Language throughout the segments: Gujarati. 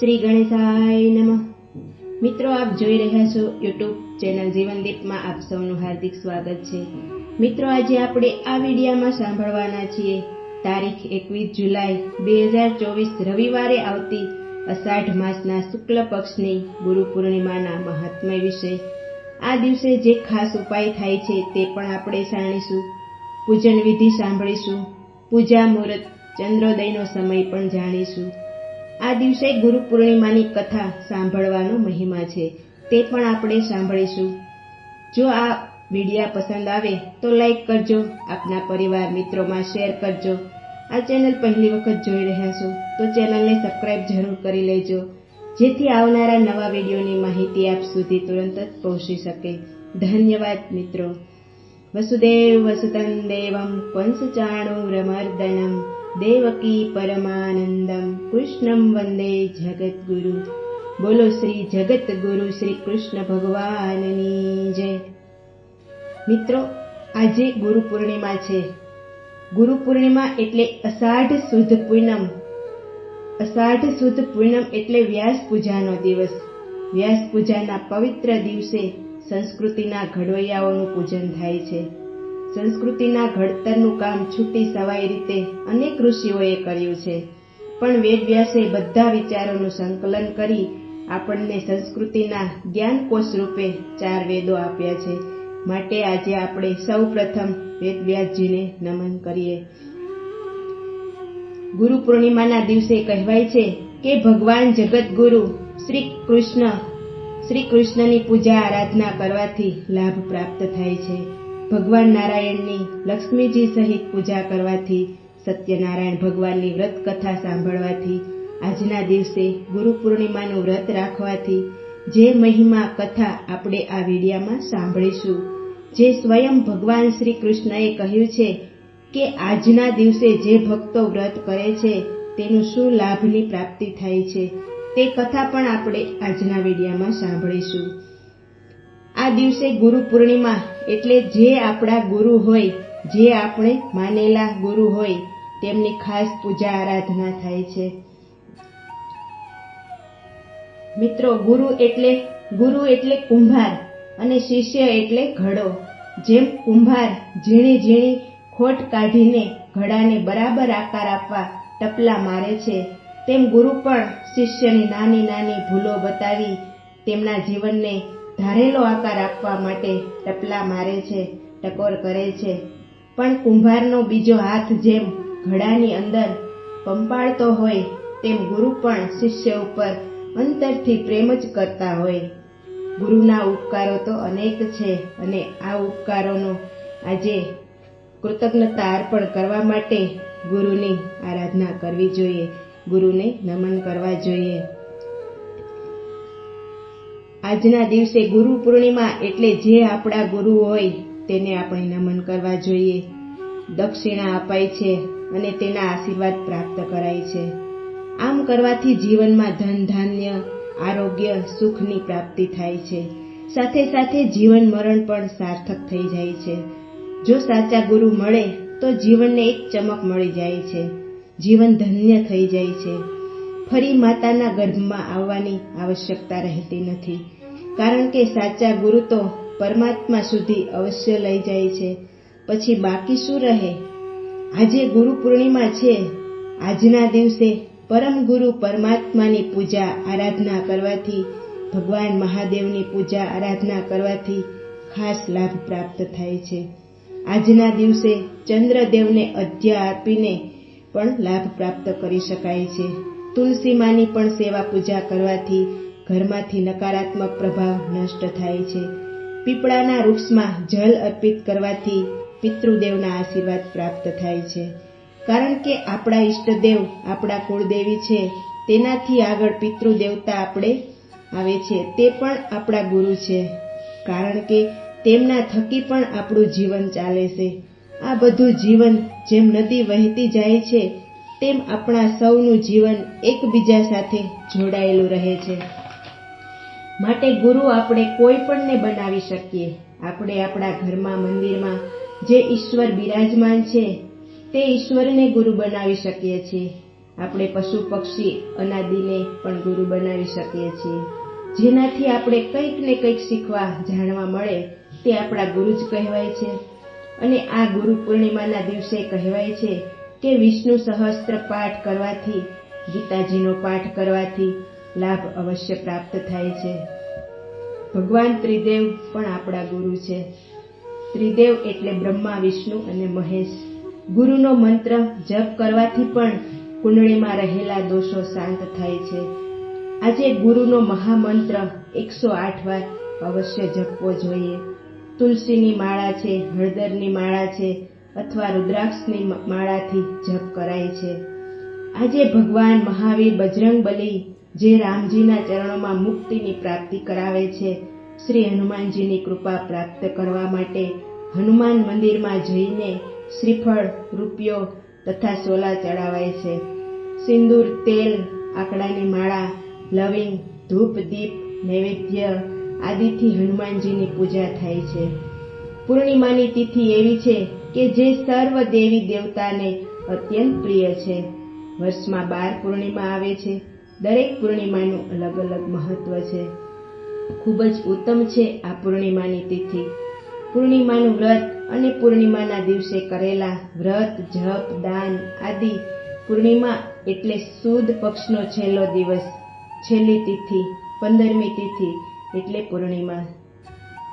શ્રી ગણેશાય નમઃ. મિત્રો, આપ જોઈ રહ્યા છો યુટ્યુબ ચેનલ જીવનદીપમાં આપ સૌનું હાર્દિક સ્વાગત છે. મિત્રો, આજે આપણે આ વિડીયામાં સાંભળવાના છીએ. તારીખ એકવીસ જુલાઈ, બે હજાર ચોવીસ, રવિવારે આવતી અષાઢ માસના શુક્લ પક્ષની ગુરુ પૂર્ણિમાના મહાત્મય વિશે. આ દિવસે જે ખાસ ઉપાય થાય છે તે પણ આપણે જાણીશું. પૂજન વિધિ સાંભળીશું. પૂજા મુહૂર્ત ચંદ્રોદયનો સમય પણ જાણીશું. આ દિવસે ગુરુ પૂર્ણિમાની કથા સાંભળવાનો મહિમા છે. તે પણ આપણે સાંભળીશું. જો આ વિડીયા પસંદ આવે તો લાઈક કરજો, આપના પરિવાર મિત્રોમાં શેર કરજો. આ ચેનલ પહેલી વખત જોઈ રહ્યા છો તો ચેનલને સબસ્ક્રાઇબ જરૂર કરી લેજો, જેથી આવનારા નવા વિડીયોની માહિતી આપ સુધી તુરંત જ પહોંચી શકે. ધન્યવાદ મિત્રો. વસુદેવ વસુતં દેવમ કંસચાણુરમર્દનમ દેવકી પરમાનંદમ કૃષ્ણમ વંદે જગદગુરુ બોલો શ્રી જગતગુરુ શ્રી કૃષ્ણ ભગવાનની જય મિત્રો આજે ગુરુ પૂર્ણિમા છે ગુરુ પૂર્ણિમા એટલે અષાઢ સુદ પૂનમ અષાઢ સુદ પૂનમ એટલે વ્યાસ પૂજાનો દિવસ વ્યાસ પૂજાના પવિત્ર દિવસે સંસ્કૃતિના ઘડવૈયાઓનું પૂજન થાય છે। સંસ્કૃતિના ઘડતરનું કામ છૂટી સવાઈ રીતે અનેક ઋષિઓએ કર્યું છે. પણ વેદવ્યાસે બધા વિચારોનું સંકલન કરી આપણને સંસ્કૃતિના જ્ઞાનકોશ રૂપે ચાર વેદો આપ્યા છે. માટે આજે આપણે સૌ પ્રથમ વેદવ્યાસજીને નમન કરીએ. ગુરુ પૂર્ણિમાના દિવસે કહેવાય છે કે ભગવાન જગતગુરુ શ્રી કૃષ્ણ શ્રી કૃષ્ણની પૂજા આરાધના કરવાથી લાભ પ્રાપ્ત થાય છે. ભગવાન નારાયણની લક્ષ્મીજી સહિત પૂજા કરવાથી સત્યનારાયણ ભગવાનની વ્રત કથા સાંભળવાથી, આજના દિવસે ગુરુ પૂર્ણિમાનું વ્રત રાખવાથી જે મહિમા કથા આપણે આ વિડીયામાં સાંભળીશું, જે સ્વયં ભગવાન શ્રી કૃષ્ણએ કહ્યું છે કે આજના દિવસે જે ભક્તો વ્રત કરે છે, તેનું શું લાભની પ્રાપ્તિ થાય છે, તે કથા પણ આપણે આજના વિડીયામાં સાંભળીશું. આ દિવસે ગુરુ પૂર્ણિમા એટલે જે આપણા ગુરુ હોય, જે આપણે માનેલા ગુરુ હોય, તેમની ખાસ પૂજા આરાધના થાય છે. મિત્રો, ગુરુ એટલે ગુરુ એટલે કુંભાર અને શિષ્ય એટલે ઘડો. જેમ કુંભાર ઝીણી ઝીણી ખોટ કાઢીને ઘડાને બરાબર આકાર આપવા ટપલા મારે છે, તેમ ગુરુ પણ શિષ્યની નાની નાની ભૂલો બતાવી તેમના જીવનને ધારેલો આકાર આપવા માટે ટપલા મારે છે, ટકોર કરે છે. પણ કુંભારનો બીજો હાથ જેમ ઘડાની અંદર પંપાળતો હોય, તેમ ગુરુ પણ શિષ્ય ઉપર અંતરથી પ્રેમ જ કરતા હોય. ગુરુના ઉપકારો તો અનેક છે અને આ ઉપકારોનો આજે કૃતજ્ઞતા અર્પણ કરવા માટે ગુરુની આરાધના કરવી જોઈએ. ગુરુને નમન કરવા જોઈએ. આજના દિવસે ગુરુ પૂર્ણિમા એટલે જે આપણા ગુરુ હોય તેને આપણે નમન કરવા જોઈએ. દક્ષિણા અપાય છે અને તેના આશીર્વાદ પ્રાપ્ત કરાય છે. આમ કરવાથી જીવનમાં ધન, ધાન્ય, આરોગ્ય, સુખની પ્રાપ્તિ થાય છે. સાથે સાથે જીવન મરણ પણ સાર્થક થઈ જાય છે. જો સાચા ગુરુ મળે, તો જીવનને એક ચમક મળી જાય છે. જીવન ધન્ય થઈ જાય છે. ફરી માતાના ગર્ભમાં આવવાની આવશ્યકતા રહેતી નથી. કારણ કે સાચા ગુરુ તો પરમાત્મા સુધી અવશ્ય લઈ જાય છે. પછી બાકી શું રહે? આજે ગુરુ પૂર્ણિમા છે. આજના દિવસે પરમ ગુરુ પરમાત્માની પૂજા આરાધના કરવાથી, ભગવાન મહાદેવની પૂજા આરાધના કરવાથી ખાસ લાભ પ્રાપ્ત થાય છે. આજના દિવસે ચંદ્રદેવને અધ્યા આપીને પણ લાભ પ્રાપ્ત કરી શકાય છે. તુલસી માની પણ સેવા પૂજા કરવાથી ઘરમાંથી નકારાત્મક પ્રભાવ નષ્ટ થાય છે. પીપળાના વૃક્ષમાં જલ અર્પિત કરવાથી પિતૃદેવના આશીર્વાદ પ્રાપ્ત થાય છે. કારણ કે આપણા ઈષ્ટદેવ આપણા કુળદેવી છે, તેનાથી આગળ પિતૃદેવતા આપણે આવે છે, તે પણ આપણા ગુરુ છે. કારણ કે તેમના થકી પણ આપણું જીવન ચાલે છે. આ બધું જીવન જેમ નદી વહેતી જાય છે, તેમ આપણા સૌનું જીવન એકબીજા સાથે જોડાયેલું રહે છે. માટે ગુરુ આપણે કોઈ પણને બનાવી શકીએ. આપણે આપણા ઘરમાં, મંદિરમાં જે ઈશ્વર બિરાજમાન છે, તે ઈશ્વરને ગુરુ બનાવી શકીએ છીએ. આપણે પશુ પક્ષી અનાદિને પણ ગુરુ બનાવી શકીએ છીએ. જેનાથી આપણે કંઈક ને કંઈક શીખવા, જાણવા મળે, તે આપણા ગુરુ જ કહેવાય છે. અને આ ગુરુ પૂર્ણિમાના દિવસે કહેવાય છે કે વિષ્ણુ સહસ્ત્ર પાઠ કરવાથી, ગીતાજીનો પાઠ કરવાથી લાભ અવશ્ય પ્રાપ્ત થાય છે. ભગવાન ત્રિદેવ પણ આપણા ગુરુ છે. ત્રિદેવ એટલે બ્રહ્મા, વિષ્ણુ અને મહેશ. ગુરુનો મંત્ર જપ કરવાથી પણ કુંડળીમાં રહેલા દોષો શાંત થાય છે. આજે ગુરુનો મહામંત્ર એકસો આઠ વાર અવશ્ય જપવો જોઈએ. તુલસીની માળા છે, હળદરની માળા છે અથવા રુદ્રાક્ષની માળાથી જપ કરાય છે. આજે ભગવાન મહાવીર બજરંગ બલી જે રામજીના ચરણોમાં મુક્તિની પ્રાપ્તિ કરાવે છે, શ્રી હનુમાનજીની કૃપા પ્રાપ્ત કરવા માટે હનુમાન મંદિરમાં જઈને શ્રીફળ, રૂપિયો તથા સોલા ચડાવાય છે. સિંદૂર, તેલ, આકડાની માળા, લવિંગ, ધૂપ, દીપ, નૈવેદ્ય આદિથી હનુમાનજીની પૂજા થાય છે. પૂર્ણિમાની તિથિ એવી છે કે જે સર્વ દેવી દેવતાને અત્યંત પ્રિય છે. વર્ષમાં બાર પૂર્ણિમા આવે છે. દરેક પૂર્ણિમાનું અલગ અલગ મહત્વ છે. ખૂબ જ ઉત્તમ છે આ પૂર્ણિમાની તિથિ. પૂર્ણિમાનું વ્રત અને પૂર્ણિમાના દિવસે કરેલા વ્રત, જપ, દાન આદિ પૂર્ણિમા એટલે સુદ પક્ષનો છેલ્લો દિવસ, છેલ્લી તિથિ, પંદરમી તિથિ એટલે પૂર્ણિમા.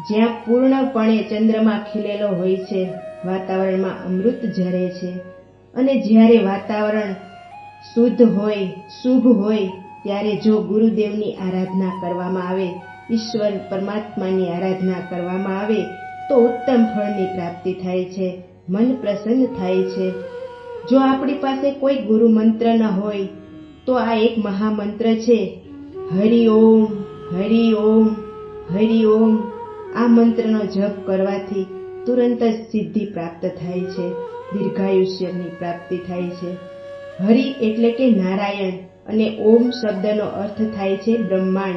જ્યાં પૂર્ણપણે ચંદ્રમા ખીલેલો હોય છે, વાતાવરણમાં અમૃત ઝરે છે અને જ્યારે વાતાવરણ શુદ્ધ હોય, શુભ હોય, ત્યારે જો ગુરુદેવની આરાધના કરવામાં આવે, ઈશ્વર પરમાત્માની આરાધના કરવામાં આવે, તો ઉત્તમ ફળની પ્રાપ્તિ થાય છે, મન પ્રસન્ન થાય છે. જો આપણી પાસે કોઈ ગુરુ મંત્ર ન હોય, તો આ એક મહામંત્ર છે, હરિ ઓમ હરિ ઓમ હરિ ઓમ. આ મંત્રનો જપ કરવાથી તુરંત જ સિદ્ધિ પ્રાપ્ત થાય છે, દીર્ઘાયુષ્યની પ્રાપ્તિ થાય છે. હરિ એટલે કે નારાયણ અને ઓમ શબ્દનો અર્થ થાય છે બ્રહ્માંડ.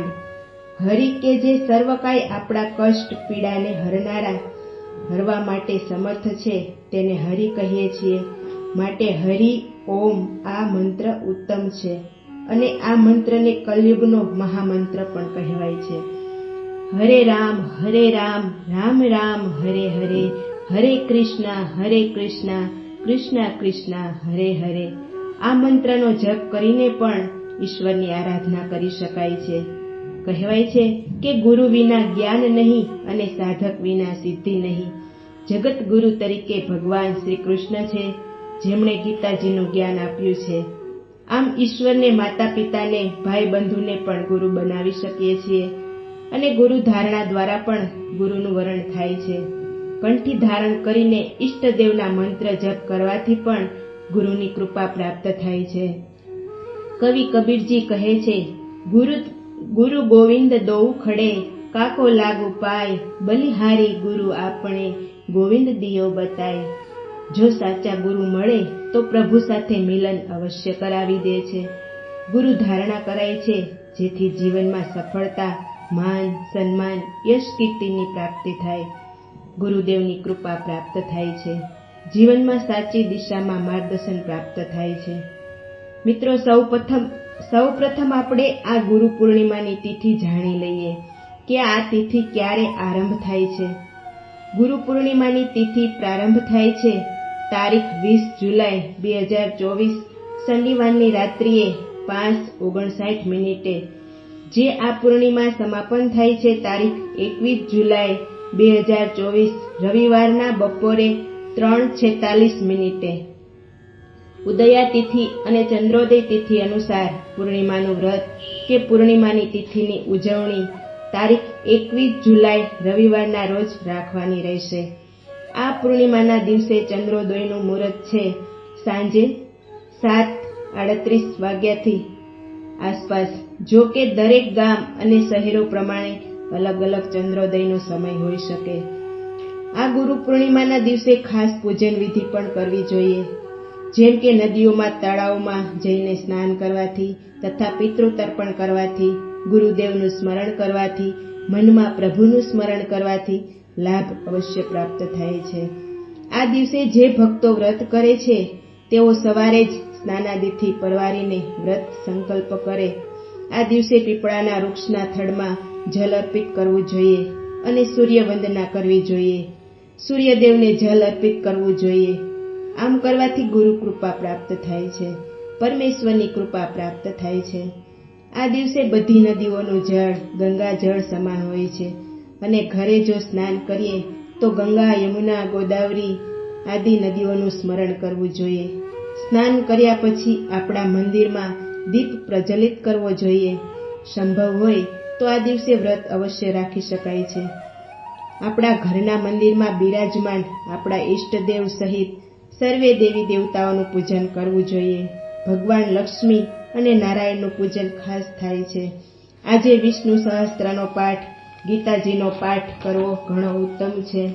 હરિ કે જે સર્વકાય આપણા કષ્ટ, પીડાને હરનારા, હરવા માટે સમર્થ છે તેને હરિ કહીએ છીએ. માટે હરિ, ઓમ આ મંત્ર ઉત્તમ છે અને આ મંત્રને કલયુગનો મહામંત્ર પણ કહેવાય છે. હરે રામ હરે રામ રામ રામ, હરે હરે હરે કૃષ્ણ હરે કૃષ્ણ કૃષ્ણ કૃષ્ણ, હરે હરે. આ મંત્રનો જપ કરીને પણ ઈશ્વરની આરાધના કરી શકાય છે. કહેવાય છે કે ગુરુ વિના જ્ઞાન નહીં અને સાધક વિના સિદ્ધિ નહીં. જગત ગુરુ તરીકે ભગવાન શ્રી કૃષ્ણ છે, જેમણે ગીતાજીનું જ્ઞાન આપ્યું છે. આમ ઈશ્વરને માતા પિતાને ભાઈ બંધુને પણ ગુરુ બનાવી શકીએ છીએ અને ગુરુ ધારણા દ્વારા પણ ગુરુનું વરણ થાય છે. કંઠી ધારણ કરીને ઈષ્ટદેવના મંત્ર જપ કરવાથી પણ ગુરુની કૃપા પ્રાપ્ત થાય છે. કવિ કબીરજી કહે છે, ગુરુ ગુરુ ગોવિંદ દોઉ ખડે, કાકો લાગુ પાય, બલિહારી ગુરુ આપણે, ગોવિંદ દિયો બતાય. જો સાચા ગુરુ મળે, તો પ્રભુ સાથે મિલન અવશ્ય કરાવી દે છે. ગુરુ ધારણા કરાય છે, જેથી જીવનમાં સફળતા, માન, સન્માન, યશ કીર્તિની પ્રાપ્તિ થાય. ગુરુદેવની કૃપા પ્રાપ્ત થાય છે. જીવનમાં સાચી દિશામાં માર્ગદર્શન પ્રાપ્ત થાય છે. મિત્રો, સૌ પ્રથમ સૌ પ્રથમ આપણે આ ગુરુ પૂર્ણિમાની તિથિ જાણી લઈએ કે આ તિથિ ક્યારે આરંભ થાય છે. ગુરુ પૂર્ણિમાની તિથિ પ્રારંભ થાય છે તારીખ વીસ જુલાઈ બે હજાર ચોવીસ, શનિવારની રાત્રિએ પાંચ ઓગણસાઠ મિનિટે. જે આ પૂર્ણિમા સમાપન થાય છે તારીખ એકવીસ જુલાઈ બે હજાર ચોવીસ, રવિવારના બપોરે ત્રણ છેતાલીસ મિનિટે. ઉદયા તિથિ અને ચંદ્રોદય તિથિ અનુસાર પૂર્ણિમાનું વ્રત કે પૂર્ણિમાની તિથિની ઉજવણી તારીખ એકવીસ જુલાઈ રવિવારના રોજ રાખવાની રહેશે. આ પૂર્ણિમાના દિવસે ચંદ્રોદયનું મુહૂર્ત છે સાંજે સાત આડત્રીસ વાગ્યાથી આસપાસ. જો કે દરેક ગામ અને શહેરો પ્રમાણે અલગ અલગ ચંદ્રોદયનો સમય હોઈ શકે. આ ગુરુ પૂર્ણિમાના દિવસે ખાસ પૂજન વિધિ પણ કરવી જોઈએ. જેમ કે નદીઓમાં, તળાવમાં જઈને સ્નાન કરવાથી તથા પિતૃતર્પણ કરવાથી, ગુરુદેવનું સ્મરણ કરવાથી, મનમાં પ્રભુનું સ્મરણ કરવાથી લાભ અવશ્ય પ્રાપ્ત થાય છે. આ દિવસે જે ભક્તો વ્રત કરે છે, તેઓ સવારે જ સ્નાનાદિથી પરવારીને વ્રત સંકલ્પ કરે. આ દિવસે પીપળાના વૃક્ષના થડમાં જલ અર્પિત કરવું જોઈએ અને સૂર્ય વંદના કરવી જોઈએ. સૂર્યદેવને જલ અર્પિત કરવું જોઈએ. આમ કરવાથી ગુરુ કૃપા પ્રાપ્ત થાય છે. પરમેશ્વરની કૃપા પ્રાપ્ત થાય છે. આ દિવસે બધી નદીઓનું જળ, ગંગા જળ સમાન હોય છે. અને ઘરે જો સ્નાન કરીએ, તો ગંગા, યમુના, ગોદાવરી આદિ નદીઓનું સ્મરણ કરવું જોઈએ. સ્નાન કર્યા પછી આપણા મંદિરમાં દીપ પ્રજ્વલિત કરવો જોઈએ. સંભવ હોય તો આ દિવસે વ્રત અવશ્ય રાખી શકાય છે. આપણા ઘરના મંદિરમાં બિરાજમાન આપણા ઈષ્ટદેવ સહિત સર્વે દેવી દેવતાઓનું પૂજન કરવું જોઈએ. ભગવાન લક્ષ્મી અને નારાયણનું પૂજન ખાસ થાય છે. આજે વિષ્ણુ સહસ્ત્રનો પાઠ, ગીતાજીનો પાઠ કરવો ઘણો ઉત્તમ છે.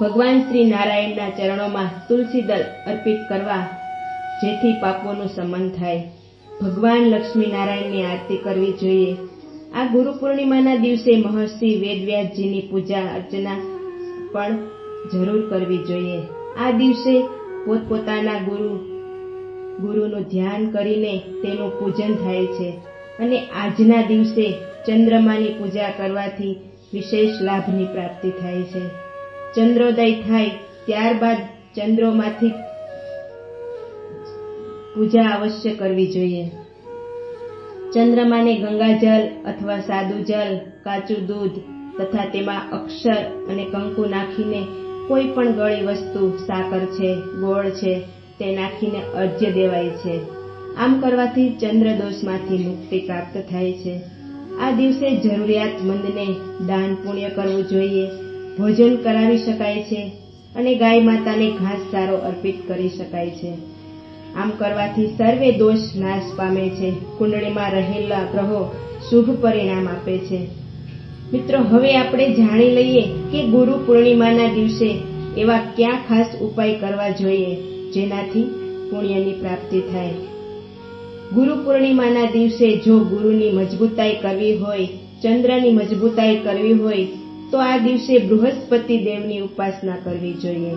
ભગવાન શ્રી નારાયણના ચરણોમાં તુલસી દળ અર્પિત કરવા જેથી પાપોનું સમન થાય. ભગવાન લક્ષ્મી નારાયણની આરતી કરવી જોઈએ. આ ગુરુ પૂર્ણિમાના દિવસે મહર્ષિ વેદવ્યાસજીની પૂજા અર્ચના પણ જરૂર કરવી જોઈએ. આ દિવસે પોતપોતાના ગુરુ, ગુરુનું ધ્યાન કરીને તેનું પૂજન થાય છે અને આજના દિવસે ચંદ્રમાની પૂજા કરવાથી વિશેષ લાભની પ્રાપ્તિ થાય છે. ચંદ્રોદય થાય ત્યારબાદ ચંદ્રોમાંથી પૂજા અવશ્ય કરવી જોઈએ. ચંદ્રમાને ગંગાજલ અથવા સાદું જલ, કાચું દૂધ તથા તેમાં અક્ષર અને કંકુ નાખીને કોઈ પણ ગળી વસ્તુ, સાકર છે, ગોળ છે, તે નાખીને અર્ઘ્ય દેવાય છે. આમ કરવાથી ચંદ્રદોષમાંથી મુક્તિ પ્રાપ્ત થાય છે. આ દિવસે જરૂરિયાતમંદને દાન પુણ્ય કરવું જોઈએ. ભોજન કરાવી શકાય છે અને ગાય માતાને ઘાસ સારો અર્પિત કરી શકાય છે. આમ કરવાથી સર્વે દોષ નાશ પામે છે. કુંડળીમાં રહેલા ગ્રહો શુભ પરિણામ આપે છે. મિત્રો, હવે આપણે જાણી લઈએ કે ગુરુ પૂર્ણિમાના દિવસે એવા ક્યાં ખાસ ઉપાય કરવા જોઈએ જેનાથી પુણ્યની પ્રાપ્તિ થાય. ગુરુ પૂર્ણિમાના દિવસે જો ગુરુની મજબૂતાઈ કરવી હોય, ચંદ્રની મજબૂતાઈ કરવી હોય, તો આ દિવસે બૃહસ્પતિ દેવની ઉપાસના કરવી જોઈએ.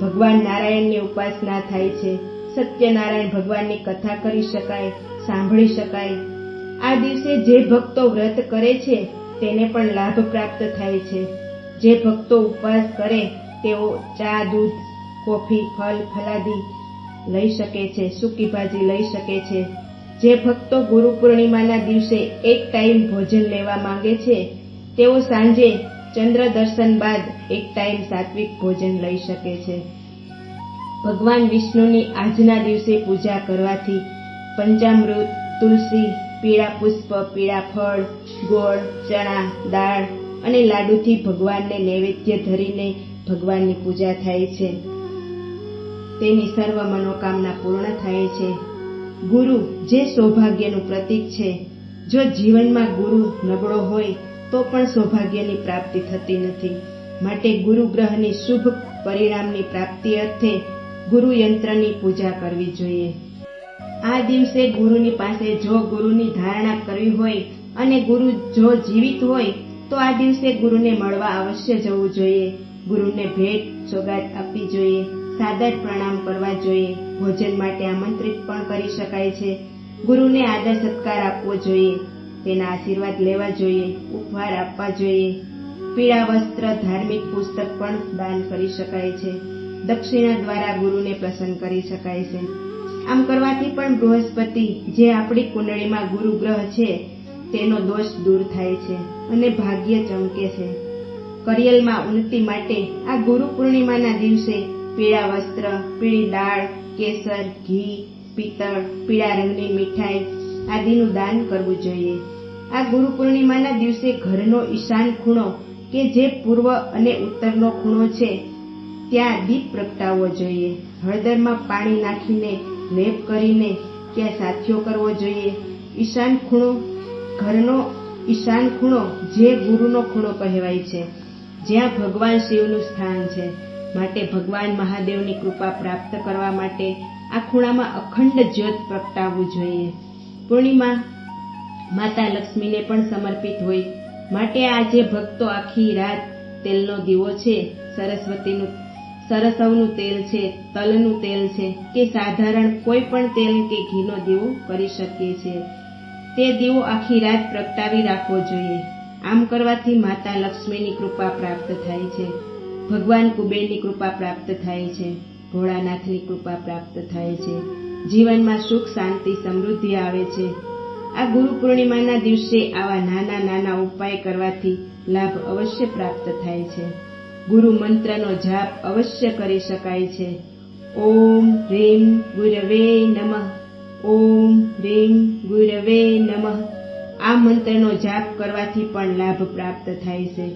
ભગવાન નારાયણની ઉપાસના થાય છે. સત્યનારાયણ ભગવાનની કથા કરી શકાય, સાંભળી શકાય. આ દિવસે જે ભક્તો વ્રત કરે છે, તેને પણ લાભ પ્રાપ્ત થાય છે. જે ભક્તો ઉપવાસ કરે, તેઓ ચા, દૂધ, કોફી ફલ ફલાદી લઈ શકે છે, સૂકી ભાજી લઈ શકે છે. જે ભક્તો ગુરુ પૂર્ણિમાના દિવસે એક ટાઈમ ભોજન લેવા માંગે છે, તેઓ સાંજે ચંદ્ર દર્શન બાદ એક ટાઈમ સાત્વિક ભોજન લઈ શકે છે. ભગવાન વિષ્ણુની આજના દિવસે પૂજા કરવાથી પંચામૃત, તુલસી, પીળા પુષ્પ, પીળા ફળ, ગોળ, ચણા, દાળ અને લાડુથી ભગવાનને નૈવેદ્ય ધરીને ભગવાનની પૂજા થાય છે. તેની સર્વ મનોકામના પૂર્ણ થાય છે. ગુરુ જે સૌભાગ્યનું પ્રતીક છે, જો જીવનમાં ગુરુ નબળો હોય, તો પણ સૌભાગ્યની પ્રાપ્તિ થતી નથી. માટે ગુરુ ગ્રહની શુભ પરિણામની પ્રાપ્તિ અર્થે ગુરુ યંત્રની પૂજા કરવી જોઈએ. આ દિવસે ગુરુની પાસે જો ગુરુની ધારણા કરવી હોય અને ગુરુ જો જીવિત હોય, તો આ દિવસે ગુરુને મળવા અવશ્ય જવું જોઈએ. ગુરુને ભેટ સોગાદ આપવી જોઈએ. સાદર પ્રણામ કરવા જોઈએ. ભોજન માટે આમંત્રિત પણ કરી શકાય છે. ગુરુને આદર સત્કાર આપવો જોઈએ. તેના આશીર્વાદ લેવા જોઈએ. ઉપહાર આપવા જોઈએ. પીળા વસ્ત્ર, ધાર્મિક પુસ્તક પણ દાન કરી શકાય છે. દક્ષિણા દ્વારા ગુરુને પ્રસન્ન કરી શકાય છે. આમ કરવાથી પણ બૃહસ્પતિ જે આપણી કુંડળીમાં ગુરુ ગ્રહ છે, તેનો દોષ દૂર થાય છે અને ભાગ્ય ચમકે છે. કરિયલમાં ઉન્નતિ માટે આ ગુરુ પૂર્ણિમાના દિવસે પીળા વસ્ત્ર, પીળી દાળ, કેસર, ઘી, પિત્તળ, પીળા રંગની મીઠાઈ આદિનું દાન કરવું જોઈએ. આ ગુરુ પૂર્ણિમાના દિવસે ઘરનો ઈશાન ખૂણો કે જે પૂર્વ અને ઉત્તરનો ખૂણો છે ત્યાં દીપ પ્રગટાવવો જોઈએ. હળદરમાં પાણી નાખીને લેપ કરીને ત્યાં સાથીઓ કરવો જોઈએ. ઈશાન ખૂણો, ઘરનો ઈશાન ખૂણો જે ગુરુનો ખૂણો કહેવાય છે, જ્યાં ભગવાન શિવનું સ્થાન છે. માટે ભગવાન મહાદેવની કૃપા પ્રાપ્ત કરવા માટે આ ખૂણામાં અખંડ જ્યોત પ્રગટાવવું જોઈએ. પૂર્ણિમા માતા લક્ષ્મીને પણ સમર્પિત હોય. માટે આજે ભક્તો આખી રાત તેલનો દીવો છે, સરસ્વતીનું સરસવનું તેલ છે, તલનું તેલ છે, કે સાધારણ કોઈ પણ તેલ કે ઘીનો દીવો કરી શકીએ છીએ. તે દીવો આખી રાત પ્રગટાવી રાખવો જોઈએ. આમ કરવાથી માતા લક્ષ્મીની કૃપા પ્રાપ્ત થાય છે. ભગવાન કુબેરની કૃપા પ્રાપ્ત થાય છે. ભોળાનાથની કૃપા પ્રાપ્ત થાય છે. જીવનમાં સુખ, શાંતિ, સમૃદ્ધિ આવે છે. આ ગુરુ પૂર્ણિમાના દિવસે આવા નાના નાના ઉપાય કરવાથી લાભ અવશ્ય પ્રાપ્ત થાય છે. ગુરુ મંત્રનો જાપ અવશ્ય કરી શકાય છે. ઓમ હ્રીમ ગુરવે નમઃ. ઓમ હ્રીમ ગુરવે નમઃ. આ મંત્રનો જાપ કરવાથી પણ લાભ પ્રાપ્ત થાય છે.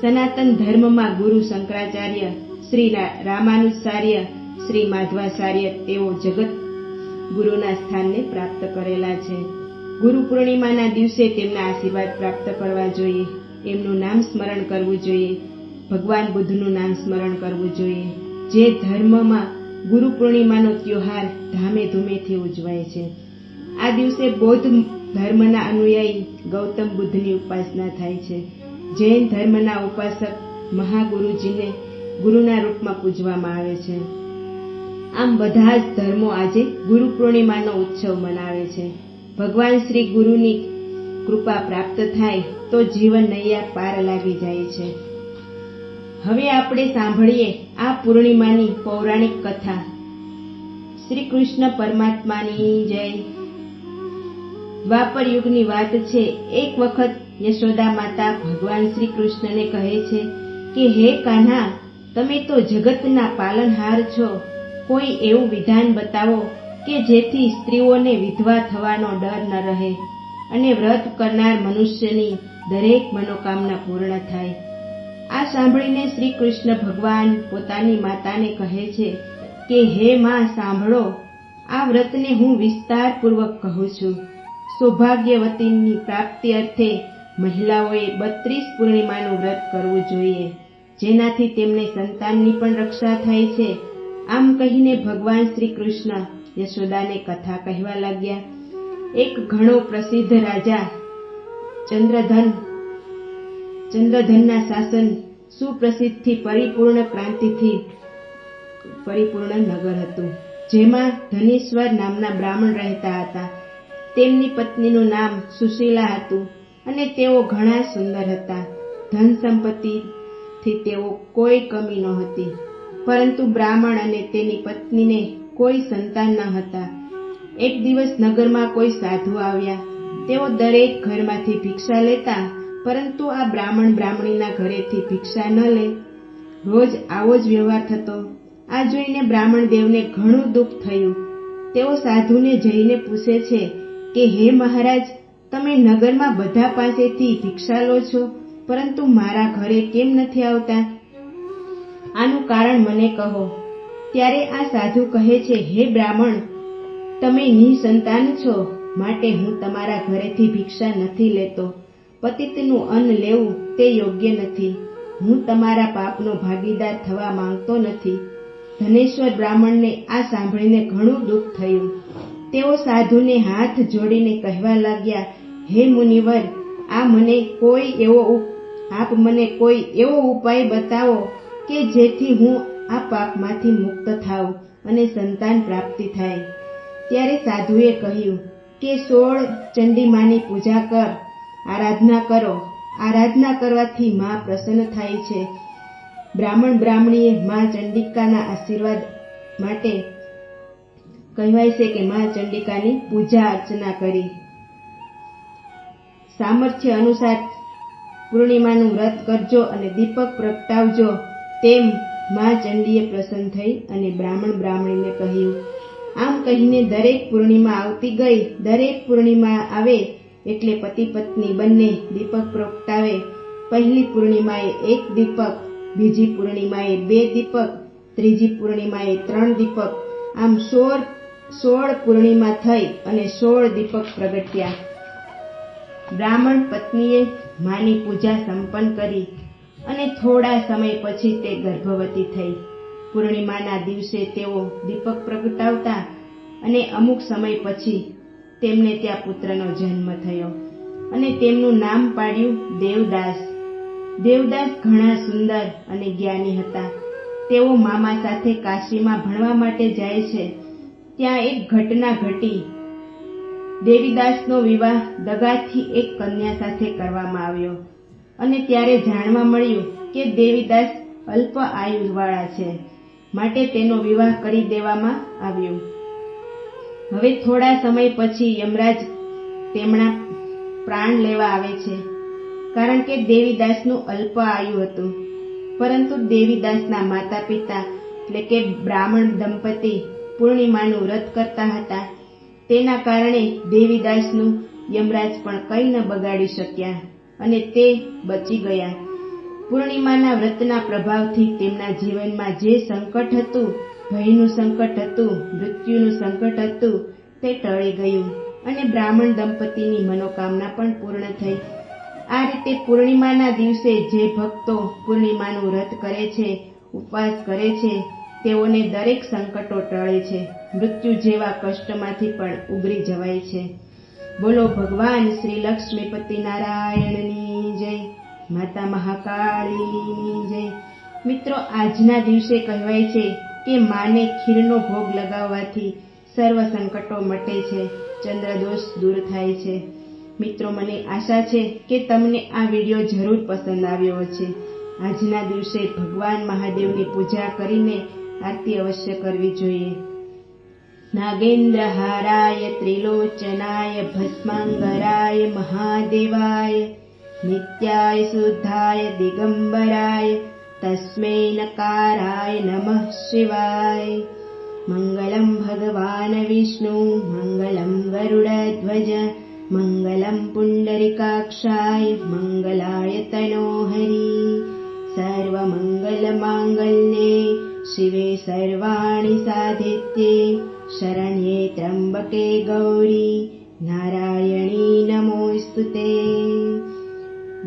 સનાતન ધર્મમાં ગુરુ શંકરાચાર્ય, શ્રી રામાનુચાર્ય શ્રી માધવાચાર્ય તેઓ જગત ગુરુના સ્થાનને પ્રાપ્ત કરેલા છે. ગુરુ પૂર્ણિમાના દિવસે તેમના આશીર્વાદ પ્રાપ્ત કરવા જોઈએ. એમનું નામ સ્મરણ કરવું જોઈએ. ભગવાન બુદ્ધનું નામ સ્મરણ કરવું જોઈએ. જે ધર્મમાં ગુરુ પૂર્ણિમાનો ત્યોહાર ધામે ધૂમેથી ઉજવાય છે. આ દિવસે બૌદ્ધ ધર્મના અનુયાયી ગૌતમ બુદ્ધની ઉપાસના થાય છે. જૈન ધર્મના ઉપાસક મહાગુરુજીને ગુરુના રૂપમાં પૂજવામાં આવે છે. આમ બધા જ ધર્મો આજે ગુરુ પૂર્ણિમાનો ઉત્સવ મનાવે છે. ભગવાન શ્રી ગુરુની કૃપા પ્રાપ્ત થાય તો જીવન નૈયા પાર લાગી જાય છે. હવે આપણે સાંભળીએ આ પૂર્ણિમાની પૌરાણિક કથા. શ્રી કૃષ્ણ પરમાત્માની જય. દ્વાપર યુગની વાત છે, એક વખત યશોદા માતા ભગવાન શ્રી કૃષ્ણને કહે છે કે, હે કાન્હા, તમે તો જગતના પાલનહાર છો. કોઈ એવું વિધાન બતાવો કે જેથી સ્ત્રીઓને વિધવા થવાનો ડર ન રહે અને વ્રત કરનાર મનુષ્યની દરેક મનોકામના પૂર્ણ થાય. આ સાંભળીને શ્રી કૃષ્ણ ભગવાન પોતાની માતાને કહે છે કે, હે માં, સાંભળો. આ વ્રતને હું વિસ્તારપૂર્વક કહું છું. સૌભાગ્યવતીની પ્રાપ્તિ અર્થે મહિલાઓએ બત્રીસ પૂર્ણિમાનું વ્રત કરવું જોઈએ. જેનાથી તેમને સંતાનની પણ રક્ષા થાય છે. આમ કહીને ભગવાન શ્રી કૃષ્ણ યશોદાને કથા કહેવા લાગ્યા. એક ઘણો પ્રસિદ્ધ રાજા ચંદ્રધન ચંદ્રધનના શાસન સુપ્રસિદ્ધથી પરિપૂર્ણ ક્રાંતિથી પરિપૂર્ણ નગર હતું. જેમાં ધનીશ્વર નામના બ્રાહ્મણ રહેતા હતા. તેમની પત્નીનું નામ સુશીલા હતું અને તેઓ ઘણા સુંદર હતા. ધન સંપત્તિથી તેઓ કોઈ કમી નહોતી. પરંતુ બ્રાહ્મણ અને તેની પત્નીને કોઈ સંતાન ન હતા. એક દિવસ નગરમાં કોઈ સાધુ આવ્યા. તેઓ દરેક ઘરમાંથી ભિક્ષા લેતા પરંતુ આ બ્રાહ્મણ બ્રાહ્મણીના ઘરેથી ભિક્ષા ન લે. રોજ આવો જ વ્યવહાર થતો. આ જોઈને બ્રાહ્મણ દેવને ઘણું દુઃખ થયું. તેઓ સાધુને જઈને પૂછે છે કે, હે મહારાજ, તમે નગરમાં બધા પાસેથી ભિક્ષા લો છો, પરંતુ મારા ઘરે કેમ નથી આવતા? આનું કારણ મને કહો. ત્યારે આ સાધુ કહે છે, હે બ્રાહ્મણ, તમે નિસંતાન છો, માટે હું તમારા ઘરેથી ભિક્ષા નથી લેતો. પતિતનું અન્ન લેવું તે યોગ્ય નથી. હું તમારા પાપનો ભાગીદાર થવા માંગતો નથી. ધનેશ્વર બ્રાહ્મણને આ સાંભળીને ઘણું દુઃખ થયું. તેઓ સાધુને હાથ જોડીને કહેવા લાગ્યા, હે મુનિવર, આ મને કોઈ એવો આપ મને કોઈ એવો ઉપાય બતાવો કે જેથી હું આ પાપમાંથી મુક્ત થાવ અને સંતાન પ્રાપ્તિ થાય. ત્યારે સાધુએ કહ્યું, કે સોળ ચંડીમાની પૂજા કર આરાધના કરો. આરાધના કરવાથી માં પ્રસન્ન થાય છે. બ્રાહ્મણ બ્રાહ્મણીએ માં ચંડિકાના આશીર્વાદ માટે કહેવાય છે કે માં ચંડિકાની પૂજા અર્ચના કરી. સામર્થ્ય અનુસાર પૂર્ણિમાનું વ્રત કરજો અને દીપક પ્રગટાવજો. તેમ માં ચંડીએ પ્રસન્ન થઈ અને બ્રાહ્મણ બ્રાહ્મણીને કહ્યું. આમ કહીને દરેક પૂર્ણિમા આવતી ગઈ. દરેક પૂર્ણિમા આવે એટલે પતિ પત્ની બંને દીપક પ્રગટાવે. પહેલી પૂર્ણિમાએ એક દીપક, બીજી પૂર્ણિમાએ બે દીપક, ત્રીજી પૂર્ણિમાએ ત્રણ દીપક. આમ સોળ સોળ પૂર્ણિમા થઈ અને સોળ દીપક પ્રગટ્યા. બ્રાહ્મણ પત્નીએ માની પૂજા સંપન્ન કરી અને થોડા સમય પછી તે ગર્ભવતી થઈ. પૂર્ણિમાના દિવસે તેઓ દીપક પ્રગટાવતા અને અમુક સમય પછી તેમને ત્યાં પુત્રનો જન્મ થયો અને તેમનું નામ પાડ્યું દેવદાસ. દેવદાસ ઘણા સુંદર અને જ્ઞાની હતા. તેઓ મામા સાથે કાશીમાં ભણવા માટે જાય છે. ત્યાં એક ઘટના ઘટી. દેવીદાસનો વિવાહ દગાથી એક કન્યા સાથે કરવામાં આવ્યો અને ત્યારે જાણવા મળ્યું કે દેવીદાસ અલ્પ આયુવાળા છે, માટે તેનો વિવાહ કરી દેવામાં આવ્યો. હવે થોડા સમય પછી યમરાજ તેમના પ્રાણ લેવા આવે છે. કારણ કે દેવીદાસનું અલ્પ આયુ હતું. પરંતુ દેવીદાસના માતા પિતા એટલે કે બ્રાહ્મણ દંપતી, પૂર્ણિમાનું વ્રત કરતા હતા. તેના કારણે દેવીદાસનું યમરાજ પણ કંઈ ન બગાડી શક્યા અને તે બચી ગયા. પૂર્ણિમાના વ્રતના પ્રભાવથી તેમના જીવનમાં જે સંકટ હતું ભયનું સંકટ હતું, મૃત્યુનું સંકટ હતું, તે ટળી ગયું અને બ્રાહ્મણ દંપતીની મનોકામના પણ પૂર્ણ થઈ. આ રીતે પૂર્ણિમાના દિવસે જે ભક્તો પૂર્ણિમાનું વ્રત કરે છે, ઉપવાસ કરે છે, તેઓને દરેક સંકટો ટળે છે. મૃત્યુ જેવા કષ્ટમાંથી પણ ઉગરી જવાય છે. બોલો ભગવાન શ્રી લક્ષ્મીપતિ નારાયણની જય, માતા મહાકાળીની જય. મિત્રો, આજના દિવસે કહેવાય છે કે માને ખીરનો ભોગ લગાવવાથી સર્વ સંકટો મટે છે, ચંદ્રદોષ દૂર થાય છે. મિત્રો, મને આશા છે કે તમને આ વીડિયો જરૂર પસંદ આવ્યો છે આજના દિવસે ભગવાન મહાદેવની પૂજા કરીને આરતી અવશ્ય કરવી જોઈએ. નાગેન્દ્ર હારાય ત્રિલોચનાય ભસ્માંગરાય મહાદેવાય, નિત્યાય શુદ્ધાય દિગંબરાય तस्मै नकाराय नमः शिवाय। मङ्गलं भगवान् विष्णु मङ्गलं गरुडध्वज मङ्गलं पुण्डरिकाक्षाय मङ्गलाय तनोहरि। सर्वमङ्गलमाङ्गल्ये शिवे सर्वाणि साधित्ये शरण्ये त्र्यम्बके गौरी नारायणी नमोऽस्तु ते।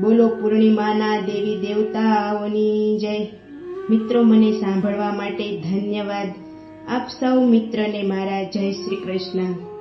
બોલો પૂર્ણિમાના દેવી દેવતાઓની જય. મિત્રો, મને સાંભળવા માટે ધન્યવાદ. આપ સૌ મિત્રને મારા જય શ્રી કૃષ્ણ.